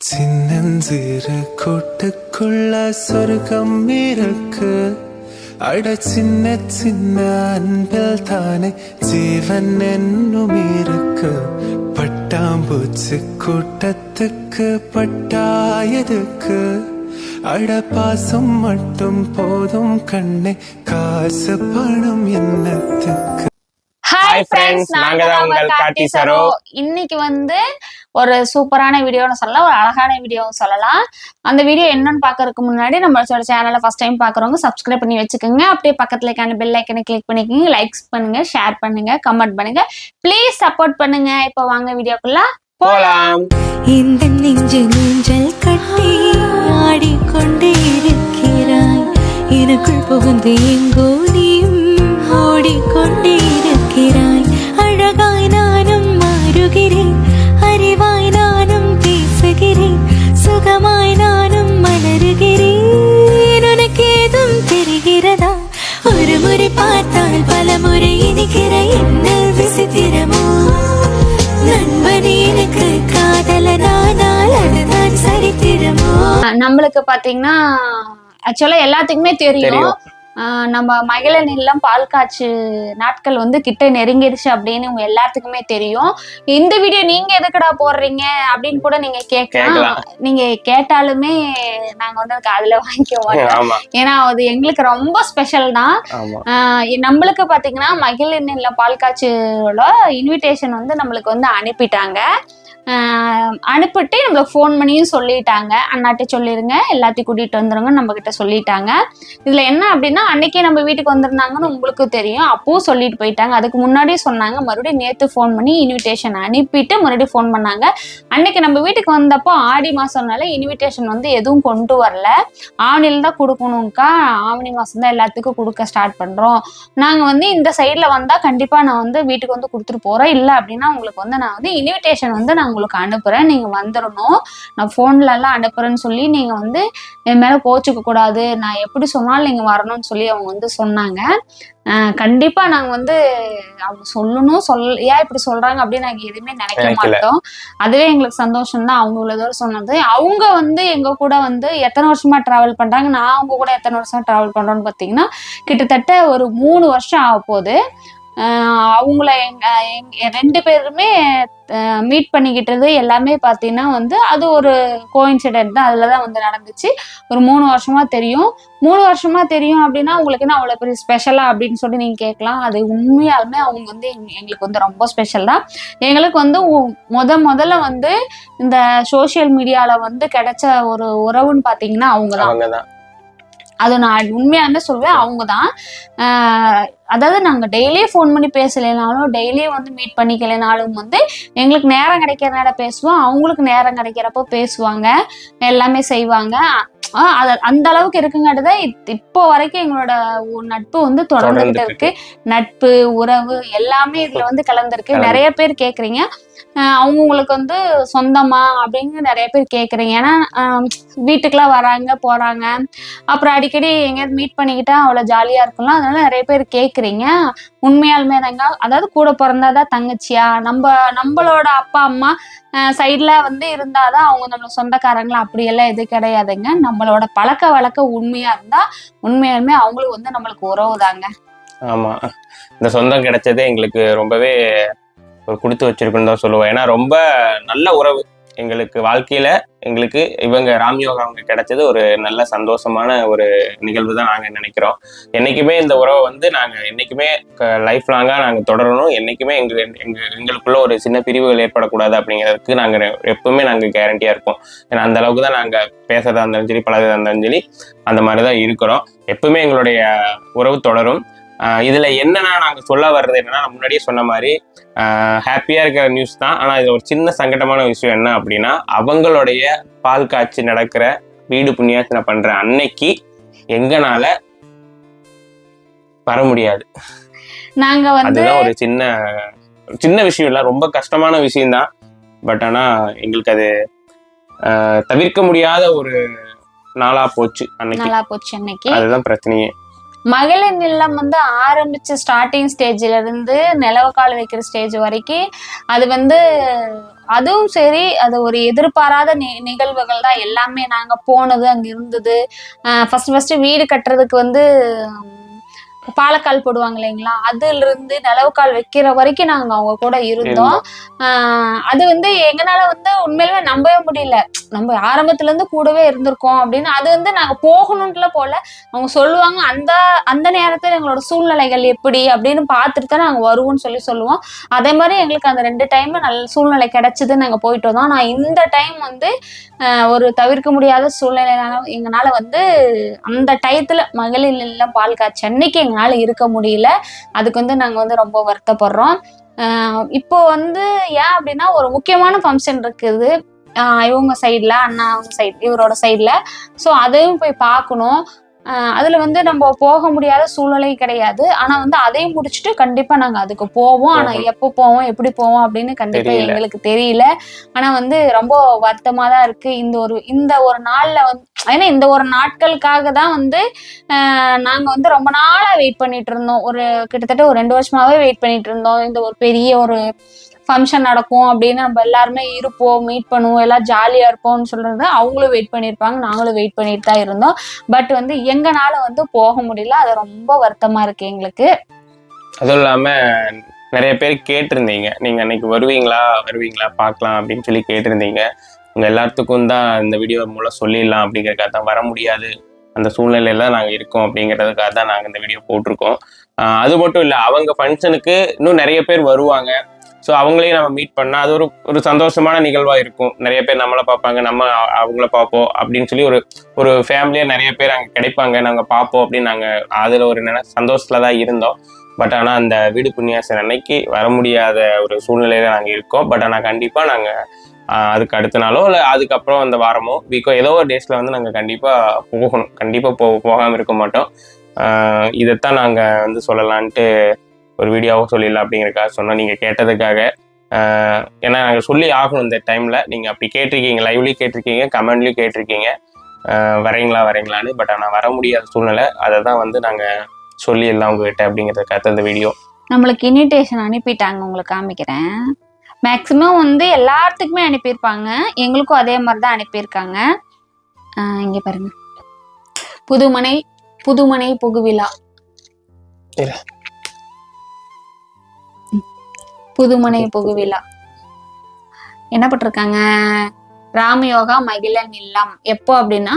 சின்னஞ்சிறு கூட்டுக்குள்ள சொர்க்கம் இருக்கு. அட சின்ன சின்ன அன்பில் தானே ஜீவன் என்னும் இருக்கு. பட்டாம்பூச்சி கூட்டத்துக்கு பட்டாயதுக்கு அட பாசம் மட்டும் போதும் கண்ணே காசு பணம் என்னத்துக்கு? ஹாய் Hi friends, ஃப்ரெண்ட்ஸ் நாங்க தான் உங்கள் கார்த்தி சரோ. இன்னைக்கு வந்து ஒரு சூப்பரான வீடியோன்னு சொல்லலாம் ஒரு அழகான வீடியோவும் சொல்லலாம். அந்த வீடியோ என்னன்னு பார்க்கறதுக்கு முன்னாடி நம்மளோட சேனலை ஃபர்ஸ்ட் டைம் பார்க்குறவங்க சப்ஸ்கிரைப் பண்ணி வச்சுக்கோங்க. அப்படியே பக்கத்துல இருக்கான பெல் ஐக்கனை கிளிக் பண்ணிக்கோங்க. லைக்ஸ் பண்ணுங்க ஷேர் பண்ணுங்க கமெண்ட் பண்ணுங்க. ப்ளீஸ் சப்போர்ட் பண்ணுங்க. இப்போ வாங்க வீடியோக்குள்ள போலாம். இந்த நெஞ்சு நெஞ்சல் கட்டி ஆடிக்கொண்டே இருக்கிறாய். எனக்குள் புகுந்து எங்கோ முறை இனிக்கிற என்ன விசித்திரமோ நண்பனே எனக்கு காதலனானால் அதுதான் சரித்திரமோ. நம்மளுக்கு பாத்தீங்கன்னா ஆக்சுவலா எல்லாத்துக்குமே தெரியும். நம்ம மகளிர் இல்லம் பால் காய்ச்சு நாட்கள் வந்து கிட்ட நெருங்கிடுச்சு அப்படின்னு உங்க எல்லாத்துக்குமே தெரியும். இந்த வீடியோ நீங்க எதுக்குடா போடுறீங்க அப்படின்னு கூட நீங்க கேட்கலாம். நீங்க கேட்டாலுமே நாங்க வந்து அதுல வாங்கிக்க மாட்டோம். ஏன்னா அது எங்களுக்கு ரொம்ப ஸ்பெஷல் தான். நம்மளுக்கு பாத்தீங்கன்னா மகளிர் இல்ல பால் காய்ச்சலோட இன்விடேஷன் வந்து நம்மளுக்கு வந்து அனுப்பிட்டாங்க. அனுப்பிட்டு நம்மளுக்கு ஃபோன் பண்ணியும் சொல்லிட்டாங்க. அண்ணாட்ட சொல்லிடுங்க எல்லாத்தையும் கூட்டிகிட்டு வந்துருங்க. நம்ம கிட்ட சொல்லிட்டாங்க. இதில் என்ன அப்படின்னா அன்னைக்கே நம்ம வீட்டுக்கு வந்திருந்தாங்கன்னு உங்களுக்கு தெரியும். அப்பவும் சொல்லிட்டு போயிட்டாங்க. அதுக்கு முன்னாடியே சொன்னாங்க. மறுபடியும் நேற்று ஃபோன் பண்ணி இன்விடேஷன் அனுப்பிட்டு மறுபடியும் ஃபோன் பண்ணாங்க. அன்னைக்கு நம்ம வீட்டுக்கு வந்தப்போ ஆடி மாதம்னால இன்விடேஷன் வந்து எதுவும் கொண்டு வரல. ஆவணியில் தான் கொடுக்கணுங்க்கா ஆவணி மாதம் தான் எல்லாத்துக்கும் கொடுக்க ஸ்டார்ட் பண்ணுறோம் நாங்கள் வந்து இந்த சைடில் வந்தால் கண்டிப்பாக நான் வந்து வீட்டுக்கு வந்து கொடுத்துட்டு போகிறோம் இல்லை அப்படின்னா உங்களுக்கு வந்து நான் வந்து இன்விடேஷன் வந்து நாங்கள் உங்களுக்கு அனுப்புறேன். நீங்க வந்துடணும் நான் போன்ல எல்லாம் அனுப்புறேன்னு சொல்லி நீங்க வந்து என் மேல கோச்சுக்க கூடாது. நான் எப்படி சொன்னாலும் நீங்க வரணும்னு சொல்லி அவங்க வந்து சொன்னாங்க. ஆஹ் கண்டிப்பா நாங்க வந்து அவங்க சொல்லணும். சொல் ஏன் இப்படி சொல்றாங்க அப்படின்னு நாங்க எதுவுமே நினைக்க. மாட்டோம். அதுவே எங்களுக்கு சந்தோஷம் தான் அவங்க இவ்வளவு தூரம் சொன்னது. அவங்க வந்து எங்க கூட வந்து எத்தனை வருஷமா டிராவல் பண்றாங்க? நான் அவங்க கூட எத்தனை வருஷம் டிராவல் பண்றோம்னு பாத்தீங்கன்னா கிட்டத்தட்ட ஒரு மூணு வருஷம் ஆக போகுது அவங்கள எங்க ரெண்டு பேருமே மீட் பண்ணிக்கிட்டது எல்லாமே பார்த்தீங்கன்னா வந்து அது ஒரு கோயின்சிடென்ட் தான். அதில் தான் வந்து நடந்துச்சு. ஒரு மூணு வருஷமாக தெரியும். மூணு வருஷமாக தெரியும் அப்படின்னா உங்களுக்கு என்ன அவ்வளோ பெரிய ஸ்பெஷலாக அப்படின்னு சொல்லி நீங்கள் கேட்கலாம். அது உண்மையாலுமே அவங்க வந்து எங்களுக்கு வந்து ரொம்ப ஸ்பெஷல் தான். எங்களுக்கு வந்து முத முதல்ல வந்து இந்த சோஷியல் மீடியாவில் வந்து கிடைச்ச ஒரு உறவுன்னு பார்த்தீங்கன்னா அவங்க தான் அது நான் உண்மையாலுமே சொல்வேன். அவங்க தான் அதாவது நாங்கள் டெய்லியும் ஃபோன் பண்ணி பேசலைனாலும் டெய்லியும் வந்து மீட் பண்ணிக்கலைனாலும் வந்து எங்களுக்கு நேரம் கிடைக்கிற நேரம் பேசுவோம். அவங்களுக்கு நேரம் கிடைக்கிறப்போ பேசுவாங்க. எல்லாமே செய்வாங்க. அது அந்த அளவுக்கு இருக்குங்கிறது இப்போ வரைக்கும் எங்களோட நட்பு வந்து தொடர்ந்துகிட்டு இருக்கு. நட்பு உறவு எல்லாமே இதுல வந்து கலந்துருக்கு. கலந்து. நிறைய பேர் கேக்குறீங்க. அவங்கவுங்களுக்கு வந்து சொந்தமா அப்படின்னு நிறைய பேர் கேக்குறீங்க. ஏன்னா ஆஹ் வீட்டுக்கெல்லாம் வராங்க போறாங்க. அப்புறம் அடிக்கடி எங்கேயாவது மீட் பண்ணிக்கிட்டா அவ்வளோ ஜாலியாக இருக்கும்ல. அதனால நிறைய பேர் கேட்குறீங்க உண்மையாலுமே தாங்க அதாவது கூட பிறந்தாதான் தங்கச்சியா? நம்ம நம்மளோட அப்பா அம்மா சைடில் வந்து இருந்தாதான் அவங்க நம்ம சொந்தக்காரங்களா? அப்படியெல்லாம் எது கிடையாதுங்க. நம்மளோட பழக்க வழக்க உண்மையா இருந்தா உண்மையாலுமே அவங்களும் வந்து நம்மளுக்கு உறவு தாங்க ஆமாம் இந்த சொந்தம் கிடைச்சதே எங்களுக்கு ரொம்பவே ஒரு கொடுத்து வச்சிருக்குன்னு தான் சொல்லுவோம். ஏன்னா ரொம்ப நல்ல உறவு எங்களுக்கு வாழ்க்கையில. எங்களுக்கு இவங்க ராம்யோகா அவங்க கிடைச்சது ஒரு நல்ல சந்தோஷமான ஒரு நிகழ்வு தான் நாங்கள் நினைக்கிறோம். என்னைக்குமே இந்த உறவை வந்து நாங்கள் என்னைக்குமே லைஃப் லாங்காக நாங்கள் தொடரணும். என்னைக்குமே எங்க எங்கள் எங்களுக்குள்ள ஒரு சின்ன பிரிவுகள் ஏற்படக்கூடாது அப்படிங்கிறதுக்கு நாங்கள் எப்பவுமே நாங்கள் கேரண்டியாக இருப்போம். ஏன்னா அந்த அளவுக்கு தான் நாங்கள் பேசுறதா இருந்தாலும் சரி பழகிறதா இருந்தாலும் சரி அந்த மாதிரி தான் இருக்கிறோம். எப்பவுமே எங்களுடைய உறவு தொடரும். இதுல என்னன்னா நாங்க சொல்ல வர்றது என்னன்னா முன்னாடியே சொன்ன மாதிரி ஹாப்பியா இருக்கிற நியூஸ் தான். ஆனா இது ஒரு சின்ன சங்கடமான விஷயம் என்ன அப்படின்னா அவங்களுடைய பால் காய்ச்சி நடக்கிற வீடு புண்ணியாசனை பண்ற அன்னைக்கு எங்கனால வர முடியாது. நாங்க வந்து அதுதான் ஒரு சின்ன சின்ன விஷயம் இல்ல ரொம்ப கஷ்டமான விஷயம்தான். பட் ஆனா எங்களுக்கு அது தவிர்க்க முடியாத ஒரு நாளா போச்சு அன்னைக்கு. நல்லா போச்சு அன்னைக்கு. அதுதான் பிரச்சனையே. மகளிர் நிலம் வந்து ஆரம்பிச்ச ஸ்டார்டிங் ஸ்டேஜ்ல இருந்து நிலவக்கால் கால் வைக்கிற ஸ்டேஜ் வரைக்கும் அது வந்து அதுவும் சரி அது ஒரு எதிர்பாராத நி நிகழ்வுகள் தான். எல்லாமே நாங்கள் போனது அங்கே இருந்தது. ஃபர்ஸ்ட் ஃபர்ஸ்ட் வீடு கட்டுறதுக்கு வந்து பாலக்கால் போடுவாங்க இல்லைங்களா? அதுல இருந்து நிலவுக்கால் வைக்கிற வரைக்கும் நாங்க அவங்க கூட இருந்தோம். அது வந்து எங்கனால வந்து உண்மையிலுமே நம்பவே முடியல. நம்ம ஆரம்பத்துல இருந்து கூடவே இருந்திருக்கோம் அப்படின்னு. அது வந்து நாங்க போகணும்ல போல. அவங்க சொல்லுவாங்க அந்த அந்த நேரத்துல எங்களோட சூழ்நிலைகள் எப்படி அப்படின்னு பார்த்துட்டு தான் நாங்க வருவோம்னு சொல்லி சொல்லுவோம். அதே மாதிரி எங்களுக்கு அந்த ரெண்டு டைம் நல்ல சூழ்நிலை கிடைச்சது நாங்க போயிட்டு வந்தோம். நான் இந்த டைம் வந்து ஒரு தவிர்க்க முடியாத சூழ்நிலைனால எங்களால் வந்து அந்த டயத்தில் மகளிர் இல்லம் பால் காய்ச்சி அன்னைக்கு எங்களால் இருக்க முடியல. அதுக்கு வந்து நாங்கள் வந்து ரொம்ப வருத்தப்படுறோம். இப்போ வந்து ஏன் அப்படின்னா ஒரு முக்கியமான ஃபங்க்ஷன் இருக்குது. இவங்க சைடில் அண்ணா அவங்க சைடு இவரோட சைடில் ஸோ அதையும் போய் பார்க்கணும். அதுல வந்து நம்ம போக முடியாத சூழ்நிலை கிடையாது. ஆனா வந்து அதையும் முடிச்சுட்டு கண்டிப்பா நாங்க அதுக்கு போவோம். ஆனா போகணும். எப்போ போவோம் எப்படி போவோம் அப்படின்னு கண்டிப்பா தெரியல. எங்களுக்கு தெரியல. ஆனா வந்து ரொம்ப வருத்தமா தான் இருக்கு. இந்த ஒரு இந்த ஒரு நாள்ல வந்து ஏன்னா இந்த ஒரு நாட்களுக்காக தான் வந்து ஆஹ் நாங்க வந்து ரொம்ப நாளா வெயிட் பண்ணிட்டு இருந்தோம். ஒரு கிட்டத்தட்ட ஒரு ரெண்டு வருஷமாவே வெயிட் பண்ணிட்டு இருந்தோம். இந்த ஒரு பெரிய ஒரு ஃபங்க்ஷன் நடக்கும் அப்படின்னு நம்ம எல்லாருமே இருப்போம் மீட் பண்ணுவோம் எல்லாம் ஜாலியா இருப்போம்னு சொல்றது அவங்களும் வெயிட் பண்ணியிருப்பாங்க நாங்களும் வெயிட் பண்ணிட்டு தான் இருந்தோம். பட் வந்து எங்கனால வந்து போக முடியல. அது ரொம்ப வருத்தமா இருக்கு எங்களுக்கு. அதுவும் இல்லாம நிறைய பேர் கேட்டிருந்தீங்க. நீங்க அன்னைக்கு வருவீங்களா? வருவீங்களா? பார்க்கலாம் அப்படின்னு சொல்லி கேட்டிருந்தீங்க. உங்க எல்லாத்துக்கும் தான் இந்த வீடியோ மூலம் சொல்லிடலாம் அப்படிங்கறதுக்காக தான் வர முடியாது. அந்த சூழ்நிலையில தான் நாங்கள் இருக்கோம் அப்படிங்கிறதுக்காக தான் நாங்கள் இந்த வீடியோ போட்டிருக்கோம். அது மட்டும் இல்லை அவங்க ஃபங்க்ஷனுக்கு இன்னும் நிறைய பேர் வருவாங்க. ஸோ அவங்களையும் நம்ம மீட் பண்ணால் அது ஒரு ஒரு சந்தோஷமான நிகழ்வாக இருக்கும். நிறைய பேர் நம்மளை பார்ப்பாங்க நம்ம அவங்கள பார்ப்போம் அப்படின்னு சொல்லி ஒரு ஒரு ஃபேமிலியாக நிறைய பேர் அங்கே கிடைப்பாங்க. நாங்கள் பார்ப்போம் அப்படின்னு நாங்கள் அதில் ஒரு நினை சந்தோஷத்தில் தான் இருந்தோம். பட் ஆனால் அந்த வீடு புண்ணியாசன் அன்னைக்கு வர முடியாத ஒரு சூழ்நிலையில நாங்கள் இருக்கோம். பட் ஆனால் கண்டிப்பாக நாங்கள் அதுக்கு அடுத்த நாளோ இல்லை அதுக்கப்புறம் அந்த வாரமோ வீக்கோ ஏதோ ஒரு டேஸில் வந்து நாங்கள் கண்டிப்பாக போகணும். கண்டிப்பாக போ போகாமல் இருக்க மாட்டோம். இதைத்தான் நாங்கள் வந்து சொல்லலான்ட்டு ஒரு வீடியோவும் சொல்லிடலாம் அப்படிங்கறதுக்காக சொன்னோம் நீங்க கேட்டதுக்காக. ஏன்னா நாங்க சொல்லி ஆகணும் இந்த டைம்ல நீங்க அப்படி கேட்டிருக்கீங்க லைவ்லயும் கேட்டிருக்கீங்க கமெண்ட்லயும் கேட்டிருக்கீங்க. வரீங்களா வரீங்களான்னு பட் ஆனா வர முடியாத சூழ்நிலை. அதை தான் வந்து நாங்க சொல்லிடலாம் உங்ககிட்ட அப்படிங்கிறதுக்காக இந்த வீடியோ நம்மளுக்கு இன்விடேஷன் அனுப்பிட்டாங்க உங்களுக்கு காமிக்கிறேன். மேக்சிமம் வந்து எல்லாத்துக்குமே அனுப்பியிருப்பாங்க. எங்களுக்கும் அதே மாதிரி தான் அனுப்பியிருக்காங்க இங்க பாருங்க. புதுமனை புதுமனை புகுவிழா புதுமனை புகுவிழா. என்ன போட்டிருக்காங்க? ராமயோகா மகிழன் இல்லம் எப்போ அப்படின்னா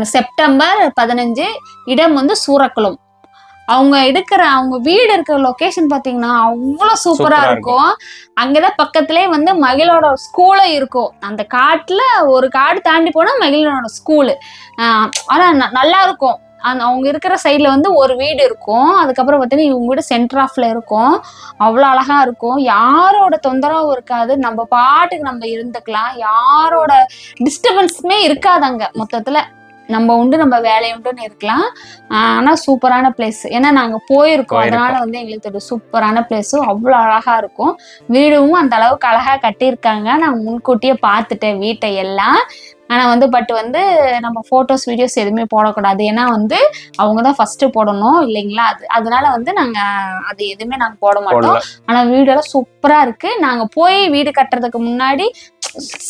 செப்டம்பர் பதினஞ்சு இடம் வந்து சூரக்குளம். அவங்க எடுக்கிற அவங்க வீடு இருக்கிற லொகேஷன் பாத்தீங்கன்னா அவ்வளவு சூப்பரா சூப்பரா இருக்கும். அங்கதான் பக்கத்திலே வந்து மகிழோட ஸ்கூலும் இருக்கும். அந்த காட்டுல ஒரு காடு தாண்டி போனா மகிழனோட ஸ்கூலு. ஆனா ந- நல்லா இருக்கும். அந்த அவங்க இருக்கிற சைட்ல வந்து ஒரு வீடு இருக்கும். அதுக்கப்புறம் பார்த்தீங்கன்னா இவங்க வீடு சென்டர் ஆஃப்ல இருக்கும். அவ்வளோ அழகா இருக்கும். யாரோட தொந்தரவும் இருக்காது. நம்ம பாட்டுக்கு நம்ம இருந்துக்கலாம். யாரோட டிஸ்டர்பன்ஸுமே இருக்காது அங்க. மொத்தத்துல நம்ம உண்டு நம்ம வேலை உண்டுன்னு இருக்கலாம். ஆஹ் ஆனா சூப்பரான பிளேஸ் ஏன்னா நாங்க போயிருக்கோம். அதனால வந்து எங்களுக்கு ஒரு சூப்பரான பிளேஸும் அவ்வளோ அழகா இருக்கும். வீடும் அந்த அளவுக்கு அழகா கட்டியிருக்காங்க. நான் முன்கூட்டியே பார்த்துட்டேன் வீட்டை எல்லாம். ஆனா வந்து பட் வந்து நம்ம போட்டோஸ் வீடியோஸ் எதுவுமே போடக்கூடாது. ஏன்னா வந்து அவங்க தான் ஃபர்ஸ்ட் போடணும் இல்லைங்களா? அது அதனால வந்து நாங்க அது எதுவுமே நாங்க போட மாட்டோம். போடல. ஆனா வீடெல்லாம் சூப்பரா இருக்கு. நாங்க போய் வீடு கட்டுறதுக்கு முன்னாடி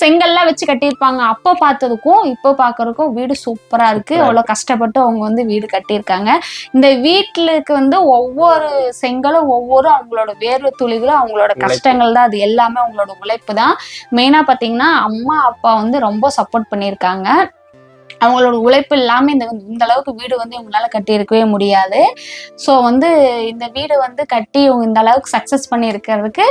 செங்கல்லாம் வச்சு கட்டியிருப்பாங்க. அப்போ பார்த்ததுக்கும் இப்போ பார்க்கறதுக்கும் வீடு சூப்பரா இருக்கு. சூப்பரா அவ்வளோ கஷ்டப்பட்டு அவங்க வந்து வீடு கட்டியிருக்காங்க. இந்த வீட்டுக்கு வந்து ஒவ்வொரு செங்கலும் ஒவ்வொரு அவங்களோட வேர்வை துளிகளும் அவங்களோட. கஷ்டங்கள் தான். அது எல்லாமே அவங்களோட உழைப்பு தான். மெயினா பாத்தீங்கன்னா அம்மா அப்பா வந்து ரொம்ப சப்போர்ட் பண்ணியிருக்காங்க. அவங்களோட உழைப்பு இல்லாம இந்த இந்த அளவுக்கு வீடு வந்து இவங்களால கட்டி இருக்கவே முடியாது. ஸோ வந்து இந்த வீடு வந்து கட்டி இவங்க இந்த அளவுக்கு சக்சஸ் பண்ணி இருக்கிறதுக்கு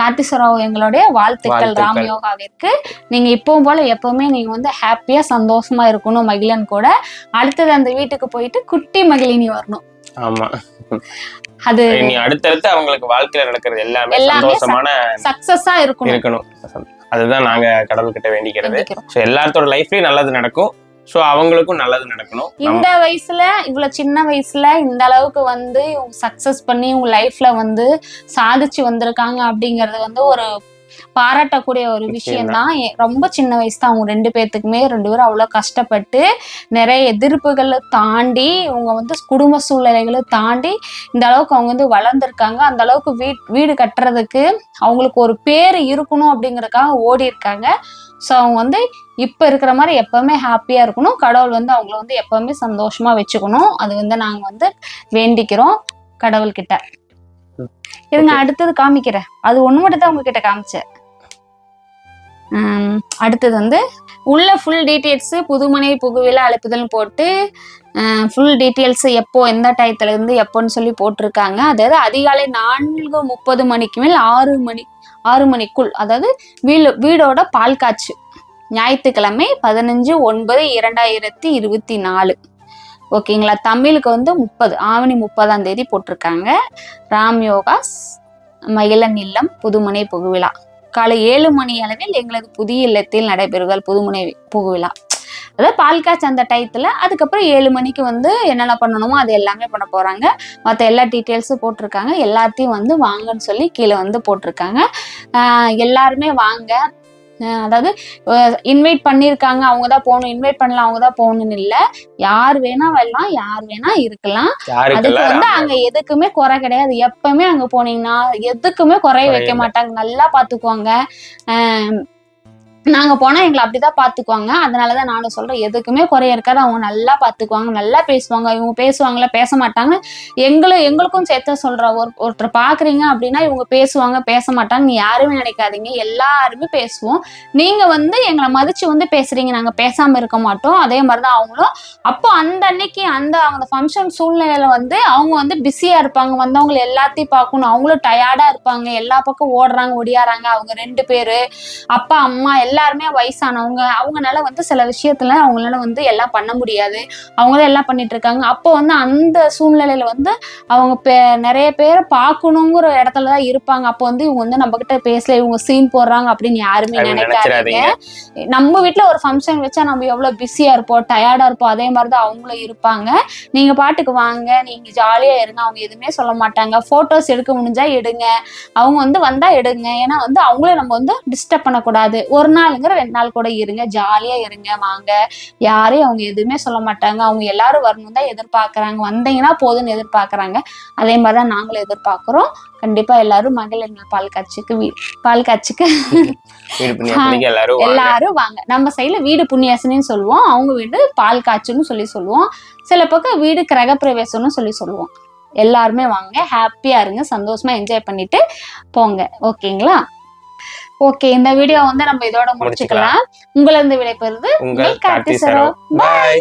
கார்த்திஸ்வராவ் எங்களுடைய வாழ்த்துக்கள் வாழ்த்துக்கள். ராமயோகாவிற்கு நீங்க இப்பவும் போல எப்பவுமே நீங்க வந்து ஹாப்பியா சந்தோஷமா இருக்கணும் மகிழன் கூட. அடுத்தது அந்த வீட்டுக்கு போயிட்டு குட்டி மகிழினி வரணும். ஆமா. அது இனி அடுத்தடுத்து அவங்களுக்கு வாழ்க்கையில நடக்கிறது எல்லாமே சந்தோஷமான சக்சஸா இருக்கணும். இருக்கணும். அதுதான் நாங்க கடவுள்கிட்ட வேண்டிக்கிறது. வேண்டிக்கிறோம். ஸோ எல்லாத்தோட லைஃப்லயும் நல்லது நடக்கும். ஸோ அவங்களுக்கும் நல்லது நடக்கணும். இந்த வயசுல இவ்வளவு சின்ன வயசுல இந்த அளவுக்கு வந்து இவங்க சக்சஸ் பண்ணி இவங்க லைஃப்ல வந்து சாதிச்சு வந்திருக்காங்க அப்படிங்கறது வந்து ஒரு பாராட்டக்கூடிய ஒரு விஷயம் தான் ரொம்ப சின்ன வயசு தான் அவங்க ரெண்டு பேர்த்துக்குமே ரெண்டு பேரும் அவ்வளோ கஷ்டப்பட்டு நிறைய எதிர்ப்புகளை தாண்டி இவங்க வந்து குடும்ப சூழ்நிலைகளை தாண்டி இந்த அளவுக்கு அவங்க வந்து வளர்ந்துருக்காங்க. அந்த அளவுக்கு வீட் வீடு கட்டுறதுக்கு அவங்களுக்கு ஒரு பேர் இருக்கணும் அப்படிங்கறதுக்காக ஓடி இருக்காங்க. ஸோ அவங்க வந்து இப்போ இருக்கிற மாதிரி எப்பவுமே ஹாப்பியாக இருக்கணும். கடவுள் வந்து அவங்கள வந்து எப்பவுமே சந்தோஷமா வச்சுக்கணும். அது வந்து நாங்கள் வந்து வேண்டிக்கிறோம் கடவுள்கிட்ட. இருங்க அடுத்தது காமிக்கிறேன். அது ஒன்று மட்டும் தான் உங்ககிட்ட காமிச்சேன். அடுத்தது வந்து உள்ள ஃபுல் டீட்டெயில்ஸு புதுமனை புகுவில அழைப்புதல் போட்டு ஃபுல் டீட்டெயில்ஸ் எப்போ எந்த டயத்துல இருந்து எப்போன்னு சொல்லி போட்டிருக்காங்க. அதாவது அதிகாலை நான்கு முப்பது மணிக்கு மேல் ஆறு மணி ஆறு மணிக்குள் அதாவது வீடு வீடோட பால் காய்ச்சு ஞாயிற்றுக்கிழமை பதினஞ்சு ஒன்பது இரண்டாயிரத்தி இருபத்தி நாலு. ஓகேங்களா? தமிழுக்கு வந்து முப்பது ஆவணி முப்பதாம் தேதி போட்டிருக்காங்க. ராம் யோகாஸ் மயிலன் இல்லம் புதுமனை புகுவிழா காலை ஏழு மணி அளவில் எங்களது புதிய இல்லத்தில் நடைபெறுதல் புதுமனை புகுவிழா அதாவது பால் காய்ச்சி அந்த டயத்தில் அதுக்கப்புறம் ஏழு மணிக்கு வந்து என்னென்ன பண்ணணுமோ அது எல்லாமே பண்ண போகிறாங்க மற்ற எல்லா டீட்டெயில்ஸும் போட்டிருக்காங்க. எல்லாத்தையும் வந்து வாங்கன்னு சொல்லி கீழே வந்து போட்டிருக்காங்க. எல்லாருமே வாங்க. அதாவது இன்வைட் பண்ணியிருக்காங்க அவங்க தான் போகணும். இன்வைட் பண்ணலாம் அவங்க தான் போகணும்னு இல்லை. யார் வேணா வரலாம் யார் வேணா இருக்கலாம். அதுக்கு வந்து அங்க எதுக்குமே குறை கிடையாது. எப்பவுமே அங்க போனீங்கன்னா எதுக்குமே குறை வைக்க. மாட்டாங்க. நல்லா பாத்துக்குவாங்க. நாங்க போனா எங்களை அப்படிதான் பாத்துக்குவாங்க. அதனாலதான் நானும் சொல்றேன் எதுக்குமே குறைய இருக்காது. அவங்க நல்லா பாத்துக்குவாங்க நல்லா பேசுவாங்க. இவங்க பேசுவாங்களா பேச மாட்டாங்க. எங்களை எங்களுக்கும் சேர்த்து சொல்ற ஒரு ஒருத்தர் பாக்குறீங்க அப்படின்னா இவங்க பேசுவாங்க பேச மாட்டாங்க நீ யாருமே நினைக்காதீங்க. எல்லாருமே பேசுவோம். நீங்க வந்து எங்களை மதிச்சு வந்து பேசுறீங்க. நாங்க பேசாம இருக்க மாட்டோம். அதே மாதிரிதான் அவங்களும். அப்போ அந்த அன்னைக்கு அந்த அவங்க ஃபங்க்ஷன் சூழ்நிலையில வந்து அவங்க வந்து பிஸியா இருப்பாங்க. வந்தவங்க எல்லாத்தையும் பார்க்கணும். அவங்களும் டயர்டா இருப்பாங்க. எல்லா பக்கம் ஓடுறாங்க ஒடியாறாங்க. அவங்க ரெண்டு பேரு அப்பா அம்மா எல்லாருமே வயசானவங்க அவங்கனால வந்து சில விஷயத்துல அவங்களால வந்து எல்லாம் பண்ண முடியாது. அவங்க தான் எல்லாம் பண்ணிட்டு இருக்காங்க. அப்போ வந்து அந்த சூழ்நிலையில வந்து அவங்க பே- நிறைய பேரை பார்க்கணுங்கிற இடத்துல தான் இருப்பாங்க. அப்போ வந்து இவங்க வந்து நம்ம கிட்ட பேசல இவங்க சீன் போடுறாங்க அப்படின்னு யாருமே நினைக்காதீங்க. நம்ம வீட்ல ஒரு ஃபங்க்ஷன் வச்சா நம்ம எவ்வளவு பிஸியா இருப்போம் டயர்டா இருப்போம் அதே மாதிரி தான் அவங்களும் இருப்பாங்க. நீங்க பாட்டுக்கு வாங்க நீங்க ஜாலியா இருங்க. அவங்க எதுவுமே சொல்ல மாட்டாங்க. போட்டோஸ் எடுக்க முடிஞ்சா எடுங்க. அவங்க வந்து வந்தா எடுங்க. ஏன்னா வந்து அவங்கள நம்ம வந்து டிஸ்டர்ப் பண்ணக்கூடாது. ஒரு நாளுங்கிற ரெண்டு நாள் கூட இருங்க. ஜாலியா இருங்க வாங்க. யாரையும் அவங்க எதுவுமே சொல்ல மாட்டாங்க. அவங்க எல்லாரும் வரணும் தான் எதிர்பார்க்கறாங்க. வந்தீங்கன்னா போதும்னு எதிர்பார்க்கறாங்க. அதே மாதிரி தான் நாங்களும் எதிர்பார்க்கிறோம். கண்டிப்பா எல்லாரும் மகளிர் பால் காட்சிக்கு பால் காட்சிக்கு எல்லாரும் வாங்க. நம்ம சைடுல வீடு புண்ணியாசனின்னு சொல்லுவோம். அவங்க வீடு பால் காய்ச்சுன்னு சொல்லி சொல்லுவோம். சில பக்கம் வீடு கிரகப்பிரவேசம்னு சொல்லி சொல்லுவோம். எல்லாருமே வாங்க. ஹாப்பியா இருங்க. சந்தோஷமா என்ஜாய் பண்ணிட்டு போங்க. ஓகேங்களா ஓகே இந்த வீடியோ வந்து நம்ம இதோட முடிச்சுக்கலாம். உங்களை இருந்து விடைபெறுது உங்கள் பாய்